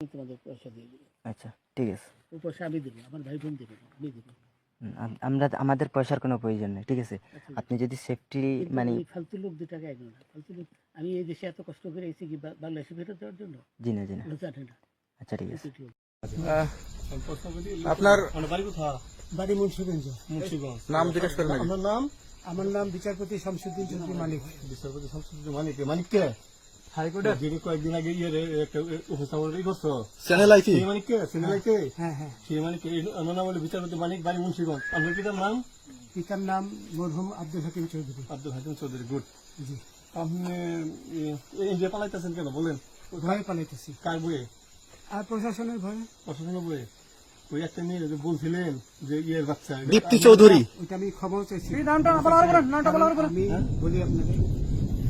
আমি তোমাদের পয়সা দিয়ে দেবো। আচ্ছা ঠিক আছে। ওই পয়সা আমি দেবো আমার ভাই বোন দেবে আমি দেবো। আমরা আমাদের পয়সার কোনো প্রয়োজন নেই ঠিক আছে? আপনি যদি সেফটি মানে ফালতু লোক দু টাকা একজন না ফালতু লোক আমি এই দেশে এত কষ্ট করে এসেছি কি বাংলাদেশে ফেরত দেওয়ার জন্য? জি না জি না। জানে না। আচ্ছা ঠিক আছে। আপনার বাড়ি কোথায়? বাড়ি মুন্সিগঞ্জ। মুন্সিগঞ্জ। নাম জিজ্ঞেস করেন আমার নাম আমার নাম বিচারপতি শামসুদ্দিন চৌধুরী মানিক। বিচারপতি শামসুদ্দিন মানিক। মানিক কে? হাইকোর্টের যিনি কয়েকদিন আগে ইয়ে একটা উপস্থাপন করছ চ্যানেল কে? হ্যাঁ হ্যাঁ সেই মানিক কে আমার নাম হলো বিচারপতি মানিক বাড়ি মুন্সিগঞ্জ। আপনার পিতার নাম? পিতার নাম মরহুম আব্দুল হাকিম চৌধুরী। আব্দুল হাকিম চৌধুরী গুড। জি। আপনি ইন্ডিয়া পালাইতেছেন কেন? বলেন। ভয়ে পালাইতেছি। কার বইয়ে আর প্রশাসনের ভয়ে। প্রশাসনের বইয়ে ওই একটা মেয়ে যে বলছিলেন যে ইয়ের বাচ্চা। দীপ্তি চৌধুরী। ওইটা আমি ক্ষমাও চাইছি। আমি বলি আপনাকে আমি এই যে দেখাচ্ছি, আমি রোগী কিসের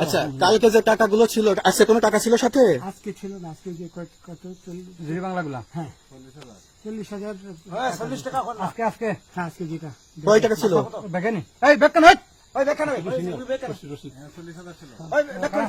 আচ্ছা কালকে যে টাকাগুলো ছিল আজকে কোনো টাকা ছিল সাথে? আজকে ছিল না আজকে যে কত চল্লিশ বাংলাগুলা? হ্যাঁ। চল্লিশ হাজার। চল্লিশ টাকা আজকে আজকে। হ্যাঁ আজকে যেটা। কয় টাকা ছিল? বেকানি এই বেকান ওই। ওই বেকান ওই। ওই বেকান